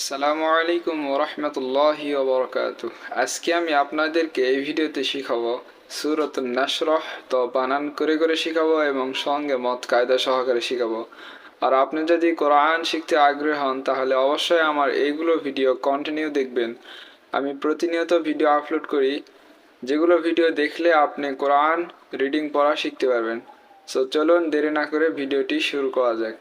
আসসালামু আলাইকুম ওরহমতুল্লাহি ওবরকাত আজকে আমি আপনাদেরকে এই ভিডিওতে শিখাবো সুরত নাসরহ তো বানান করে করে শিখাবো এবং সঙ্গে মত কায়দা সহকারে শিখাবো। আর আপনি যদি কোরআন শিখতে আগ্রহী হন, তাহলে অবশ্যই আমার এইগুলো ভিডিও কন্টিনিউ দেখবেন। আমি প্রতিনিয়ত ভিডিও আপলোড করি, যেগুলো ভিডিও দেখলে আপনি কোরআন রিডিং পড়া শিখতে পারবেন। সো চলুন দেরি না করে ভিডিওটি শুরু করা যাক।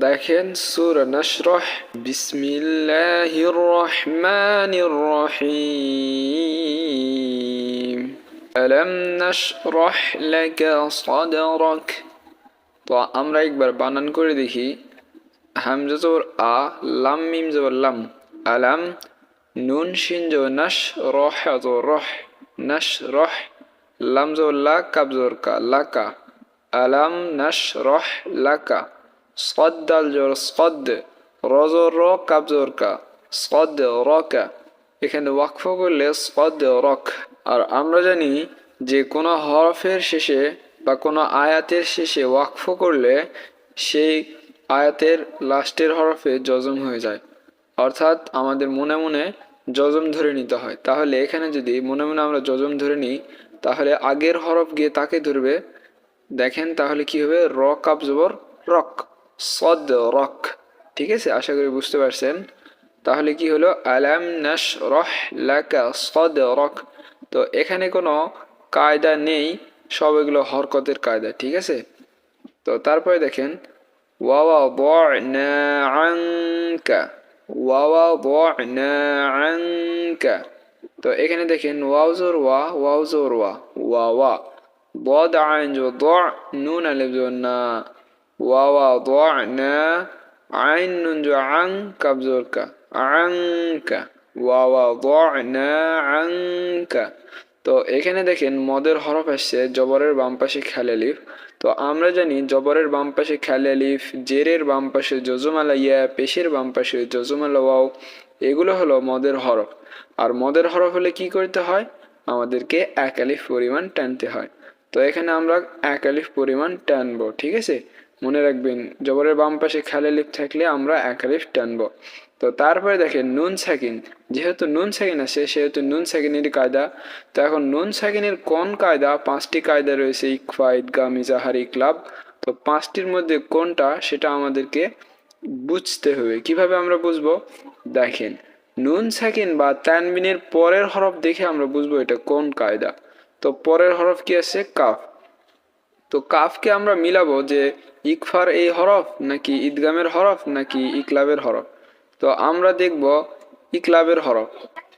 দেখেন সুর নশরহ, বিসমিল্লাহির রহমানির রহিম। আলম নশরহ লাকা সাদরাক। তো আমরা একবার বানান করে দেখি। হামজা জবর আ, লাম মিম জবর লাম। আলাম, নুন, শিন জবর নাশ রহ জবর রহ নাশ রহ লাম জবর লা কাব জবর কা লাকা আলাম নাশ রহ লাকা صد দাল জোর صد রজর র কাবজোর কা صد রকা এখানে ওয়াকফ করলে صد রক আর আমরা জানি যে কোনো হরফের শেষে বা কোনো আয়াতের শেষে ওয়াকফ করলে সেই আয়াতের লাস্টের হরফে জজম হয়ে যায় অর্থাৎ আমাদের মনে মনে জজম ধরে নিতে হয় তাহলে এখানে যদি মনে মনে আমরা জজম ধরে নিই তাহলে আগের হরফ গিয়ে তাকে ধরবে দেখেন তাহলে কি হবে র কাপ জবর রক সদরক। ঠিক আছে? আশা করি বুঝতে পারছেন। তাহলে কি হলো? আলাম নাশ রহ লাকা সদরক। তো এখানে কোনো কায়দা নেই। সব এগুলো হরকতের কায়দা, ঠিক আছে? তো তারপরে দেখেন তো এখানে দেখেন ওয়াউজোর ওয়া ওয়াউজোর ওয়া ওয়া ওয়া ব আইন নুন না আং তো এখানে দেখেন মদের হরফ আসছে জবরের বাম পাশে খেলেলিফ তো আমরা জানি জবরের বাম পাশে খেলেলিফ জেরের বাম পাশে জজমালা ইয়া পেশের বাম পাশে জজমালা ওয়াও, এগুলো হলো মদের হরফ। আর মদের হরফ হলে কি করতে হয়? আমাদেরকে একালিফ পরিমাণ টানতে হয়। তো এখানে আমরা একালিফ পরিমাণ টানবো, ঠিক আছে? মনে রাখবেন, জবরের বাম পাশে খালি লিফ থাকলে আমরা এক আলিফ টানবো। তো তারপরে দেখেন, নুন সাকিন। যেহেতু নুন সাকিন আছে, সেহেতু নুন সাকিনের কায়দা। তো এখন নুন সাকিনের কোন কায়দা? পাঁচটি কায়দা রয়েছে ইকফা ঈদগা মিজাহারি ক্লাব। তো পাঁচটির মধ্যে কোনটা? সেটা আমাদেরকে বুঝতে হবে। কীভাবে আমরা বুঝব? দেখেন, নুন সাকিন বা তানবিনের পরের হরফ দেখে আমরা বুঝব এটা কোন কায়দা। তো পরের হরফ কি আছে? কাফ। তো কাফকে আমরা মিলাবো যে ইকফার এই হরফ নাকি ঈদগামের হরফ নাকি ইকলাবের হরফ? তো আমরা দেখব ইকলাবের হরফ।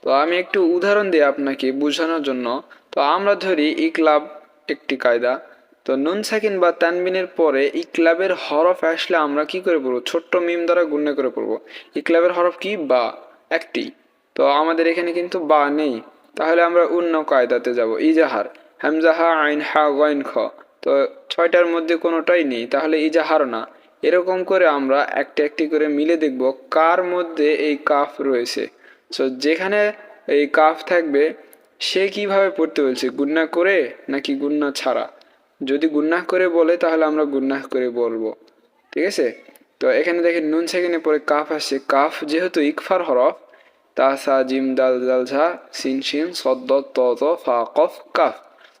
তো আমি একটু উদাহরণ দিই আপনাকে বোঝানোর জন্য। তো আমরা ধরি ইকলাব একটি কায়দা। তো নুন, সাকিন বা তানবিনের পরে ইকলাবের হরফ আসলে আমরা কি করে পড়ব? ছোট্ট মিম দ্বারা গুণ্য করে পড়ব। ইকলাবের হরফ কি? বা, একটি। তো আমাদের এখানে কিন্তু বা নেই। তাহলে আমরা অন্য কায়দাতে যাব। ইজাহার। হামজাহা, আইন হা গয়ন খ। তো ছয়টার মধ্যে কোনোটাই নেই, তাহলে ইজাহার না। এরকম করে আমরা একটা একটি করে মিলে দেখব কার মধ্যে এই কাফ রয়েছে। সো যেখানে এই কাফ থাকবে, সে কীভাবে পড়তে বলছে, গুন্না করে নাকি গুন্না ছাড়া? যদি গুন্নাহ করে বলে, তাহলে আমরা গুন্নাহ করে বলব। ঠিক আছে? তো এখানে দেখেন নুন সেখানে পরে কাফ আসছে। কাফ যেহেতু ইকফার হরফ, তা সা, জিম, দাল দাল ঝা, সিন, শিন সদ্দ ত, ফা, কফ, কাফ।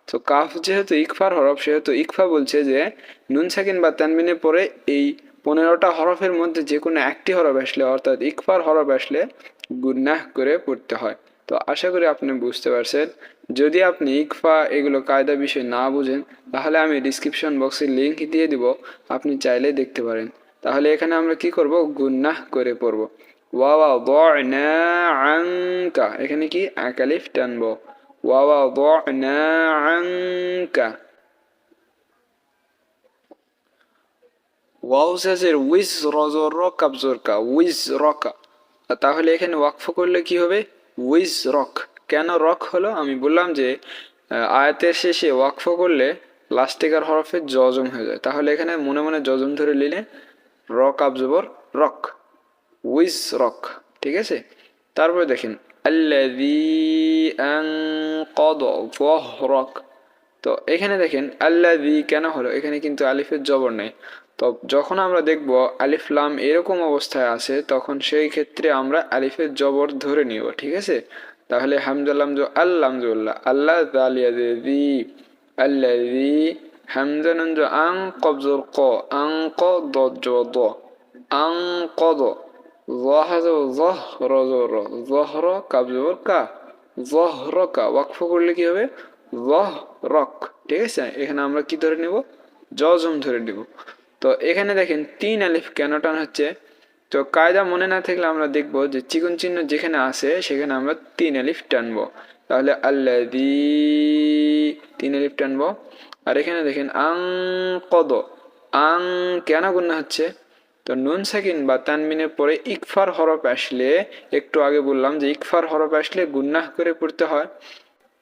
তো কাফ যেহেতু ইকফার হরফ, সেহেতু ইকফা বলছে যে, নুন, সাকিন বা তানবিনের পরে এই পনেরোটা হরফের মধ্যে যে কোনো একটি হরফ আসলে, অর্থাৎ ইকফার হরফ আসলে গুন্নাহ করে পড়তে হয়। তো আশা করি আপনি বুঝতে পারছেন। যদি আপনি ইকফা এগুলো কায়দা বিষয় না বুঝেন, তাহলে আমি ডিসক্রিপশন বক্সে লিঙ্ক দিয়ে দিব, আপনি চাইলে দেখতে পারেন। তাহলে এখানে আমরা কি করব? গুন্নাহ করে পড়ব। ওয়াওয়া দনা আনকা এখানে কি? একালিফ টানবো। ووضعنا عنك ওয়াও সাজের উইজ রজর রকাব জোরকা উইজ রকা তাহলে এখানে ওয়াকফ করলে কি হবে উইজ রক কেন রক হলো আমি বললাম যে আয়াতের শেষে ওয়াকফ করলে লাস্টিকার হরফে জজম হয়ে যায় তাহলে এখানে মনে মনে জজম ধরে নিলে রক আবজবর রক উইজ রক ঠিক আছে তারপরে দেখেন আল্লাযী কদ ফহরক তো এখানে দেখেন আল্লাদি কেন হলো? এখানে কিন্তু আলিফের জবর নেই। তো যখন আমরা দেখব আলিফ লাম এরকম অবস্থায় আছে, তখন সেই ক্ষেত্রে আমরা আলিফের জবর ধরে নিব, ঠিক আছে? তাহলে হামজালাম জো আল্লাম জোল্লা আল্লাহ। তালিয়াদি আল্লাদি হামজানন আং কবজল ক আং ক। দ জ দ। আং ক দ র জহর কাবজর কা। ওয়াহ রকা ওয়াকফ করলে কি হবে? ওয়াহ রক ঠিক আছে? এখানে আমরা কি ধরে নেব? জজম ধরে নেব। তো এখানে দেখেন, তিন আলিফ কেন টান হচ্ছে? তো কায়দা মনে না থাকলে আমরা দেখব যে চিকন চিহ্ন যেখানে আছে, সেখানে আমরা তিন আলিফ টানব। তাহলে আল্লাদি তিন আলিফ টানব। আর এখানে দেখেন, আং কদ। আং কেন গুণ হচ্ছে? তো নুন সাকিন বা তানমিনের পরে ইকফার হরফ আসলে, একটু আগে বললাম যে ইকফার হরফ আসলে গুন্নাহ করে পড়তে হয়।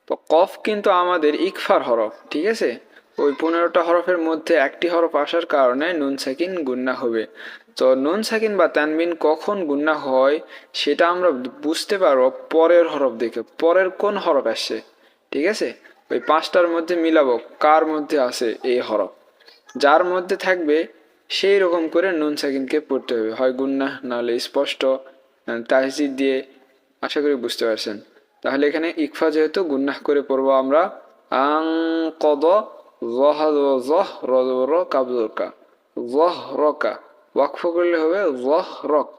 তো কফ কিন্তু আমাদের ইকফার হরফ, ঠিক আছে? ওই পনেরোটা হরফের মধ্যে একটি হরফ আসার কারণে নুন সাকিন গুন্না হবে। তো নুন সাকিন বা তানবিন কখন গুন্না হয়, সেটা আমরা বুঝতে পারব পরের হরফ দেখে, পরের কোন হরফ আসছে ঠিক আছে? ওই পাঁচটার মধ্যে মিলাবো কার মধ্যে আছে এই হরফ। যার মধ্যে থাকবে সেই রকম করে নুন সাকিনকে পড়তে হবে হয় গুন্না নাহলে স্পষ্ট তাহজিদ দিয়ে আশা করি বুঝতে পারছেন তাহলে এখানে ইকফা যেহেতু গুন্নাহ করে পড়বো আমরা আং কদ জহাদ জহ রজর কাবজরকা জহ রকা ওয়াকফ করলে হবে জহ রক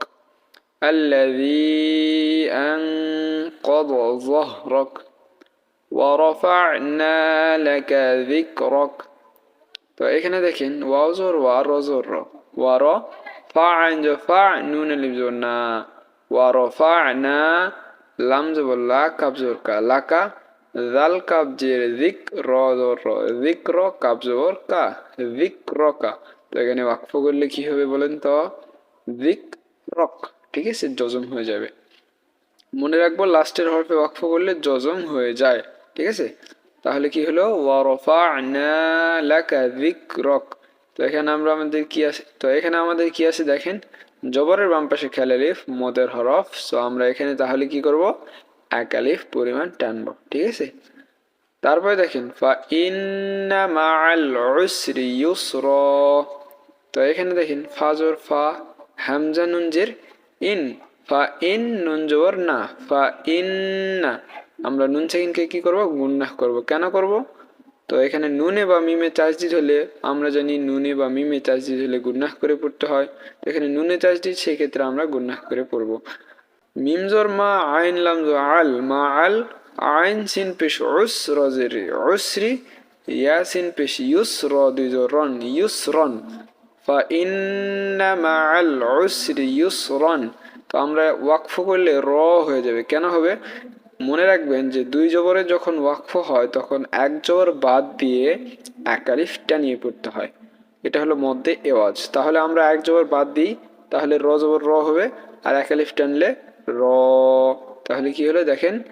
الذي أنقض ظهرك ورفعنا لك ذكرك তো এখানে দেখেন ওয়াজর ওয়া রজর র ওয়া, র, ফা, আইন জো ফা, নুন আলিফ জোর, না। ওয়া, র, ফা, না, লাম জবর লা কাব জোর, কা লাকা জাল কাব জের, দিক, র, জোর, র। দিক, র কাব জবর কা, দিক, র, কা। তো এখানে ওয়াকফ করলে কি হবে বলেন তো? দিক, রক, ঠিক আছে? জজম হয়ে যাবে। মনে রাখব লাস্টের হরফে ওয়াকফ করলে জজম হয়ে যায়, ঠিক আছে? তাহলে কি হলো? যিকরাক। তো এখানে আমরা আমাদের কি আছে? তো এখানে আমাদের কি আছে দেখেন? জবরের বাম পাশে খেয়াল আলিফ, মদের হরফ। সো আমরা এখানে তাহলে কি করব? এক আলিফ পরিমাণ টানবো, ঠিক আছে? তারপরে দেখেন, ফা তো এখানে দেখেন, ফাজর, ফা, হামজা, নুনজের ইন। ফা ইন, নুন, জবর, না। ফা ইন্না আমরা নুন সেকেন্ডকে কি করব? গুন্নাহ করব। কেন করব? তো এখানে নুনে বা মিমে চাষদিদ হলে আমরা জানি নুনে বা মিমে চাষদিদ হলে গুন্নাহ করে পড়তে হয়। তো এখানে নুনে চাষদিদ সেক্ষেত্রে আমরা গুন্নাহ করে পড়ব। মিমজর মা আইন লাম জো আল। মা আল আইন সিন পেশ উস রজেরি উসরি ইয়া সিন পেশ ইউস র রন। ইউস রন ফা ইন্না মা আল উসরি ইউস রন তো আমরা ওয়াকফ করলে র হয়ে যাবে। কেন হবে? মনে রাখবেন যে দুই জবরে যখন ওয়াকফ হয়, তখন এক জবর বাদ দিয়ে এক আলিফ টানিয়ে পড়তে হয়। এটা হলো মধ্যে এওয়াজ। তাহলে আমরা এক জবর বাদ দিই, তাহলে র জবর র হবে, আর এক আলিফ টানলে র। তাহলে কি হলো দেখেন?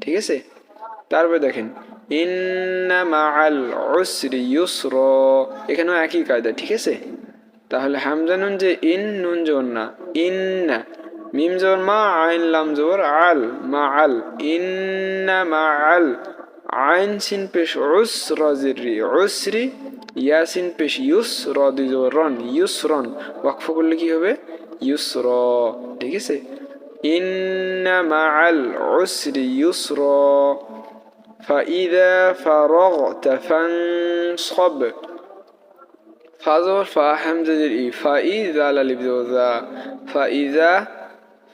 ঠিক আছে? তারপরে দেখেন, ইন্না ইউসর। এখানেও একই কায়দা, ঠিক আছে? তাহলে হামজা নুন যে ইন নুন জোর না ইন না মিম জোর মা আইন লাম জোর আল মা আল ইন্না মা আল আইন সিন পেশ উস রাজিরি উসরি ইয়াসিন পেশ ইউস র দুই জোর রন ইউস রন ওয়াকফ করলে কি হবে ইউস র ঠিক আছে ইন্না মা আল উসরি ইউস র فإذا فرغت فانصب ফাজর ফা হামজাদের ই ফা ই জাল আলিফ জা ফা ইজা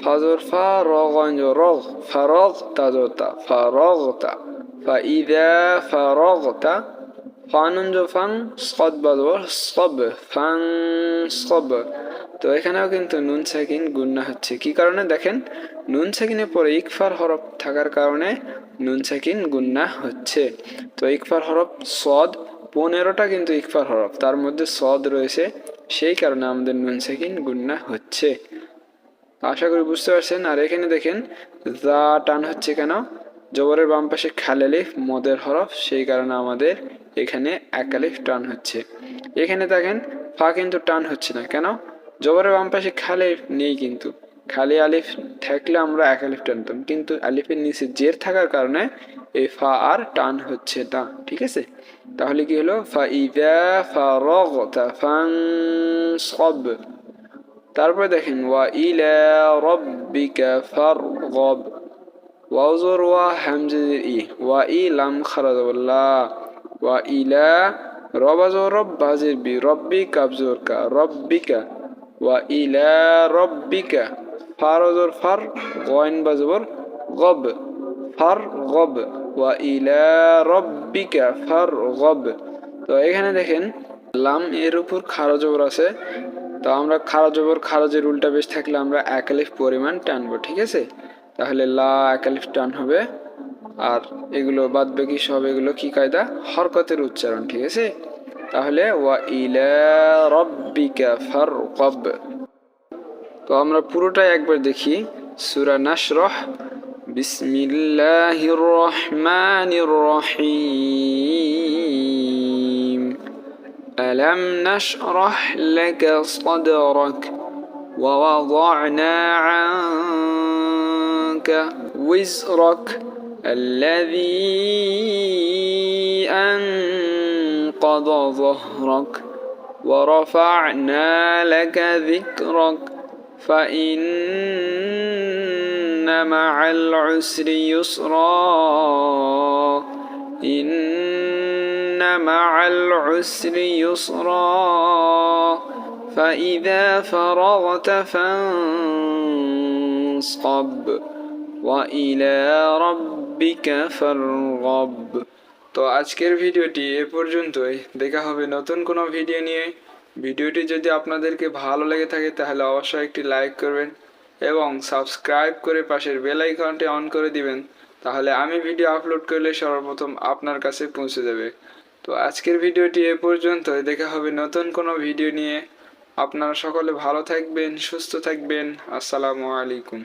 ফাজর ফা রগঞ্জ রগ ফারগ তাজতা ফারগতা ফা ইদা ফারগতা ফানুঞ্জ ফাং সদ বাজর সব ফাং সব তো এখানেও কিন্তু নুন সাকিন গুন্না হচ্ছে কি কারণে দেখেন নুন সাকিনের পরে ইকফার হরফ থাকার কারণে নুন সাকিন গুন্না হচ্ছে তো ইকফার হরফ সদ পনেরোটা কিন্তু ইকফার হরফ, তার মধ্যে সদ রয়েছে, সেই কারণে আমাদের নুন সেকিন গুন্না হচ্ছে। আশা করি বুঝতে পারছেন, আর এখানে দেখেন, দা টান হচ্ছে কেন? জবরের বাম পাশে খালেলিফ মদের হরফ, সেই কারণে আমাদের এখানে একালিফ টান হচ্ছে। এখানে দেখেন, ফা কিন্তু টান হচ্ছে না, কেন? জবরের বাম পাশে খালিফ নেই কিন্তু। খালি আলিফ থাকলে আমরা এক আলিফ টানতাম কিন্তু আলিফের নিচে জের থাকার কারণে এই ফা আর টান হচ্ছে না, ঠিক আছে? তাহলে কি হলো? ফা ইদা ফা রগতা ফাং সব তারপরে দেখেন, ওয়া ইলা রব্বিকা ফারগব। ওয়াও জোর ওয়া হামজের ই। ওয়া ই লাম খারাজ লা। ওয়া ইলা রবা জোর রব বাজের বি। রব্বি কাবজোর কা রব্বিকা, ওয়া ইলা রব্বিকা। ফার জোর ফার, গয়ন বাজবর গব। ফার, গব। ওয়া ইলা রব্বিকা ফার, গব। তো এখানে দেখেন, লাম এর উপর খারো জবর আছে। তো আমরা খারো জবর খারজের উল্টা বেশ থাকলে আমরা একালিফ পরিমাণ টানবো, ঠিক আছে? তাহলে লা একালিফ টান হবে। আর এগুলো বাদ বাকি সব এগুলো কি কায়দা? হরকতের উচ্চারণ, ঠিক আছে? তাহলে ওয়া ইলা রব্বিকা ফারকব তো আমরা পুরোটাই একবার দেখি সূরা নাশরহ বিসমিল্লাহির রহমানির রহিম ألم نشرح لك صدرك ووضعنا عنك وزرك الذي أنقض ظهرك ورفعنا لك ذكرك فإن مع العسر يسرا إن مع العسر يسرا فإذا فرغت فانصب وإلى ربك فارغب তো আজকের ভিডিওটি এ পর্যন্তই দেখা হবে নতুন কোনো ভিডিও নিয়ে ভিডিওটি যদি আপনাদেরকে ভালো লেগে থাকে, তাহলে অবশ্যই একটি লাইক করবেন এবং সাবস্ক্রাইব করে পাশের বেল আইকনটি অন করে দিবেন, তাহলে আমি ভিডিও আপলোড করলে সর্বপ্রথম আপনার কাছে পৌঁছে যাবে। তো আজকের ভিডিওটি এ পর্যন্ত দেখা হবে নতুন কোনো ভিডিও নিয়ে। আপনারা সকলে ভালো থাকবেন, সুস্থ থাকবেন। আসসালামু আলাইকুম।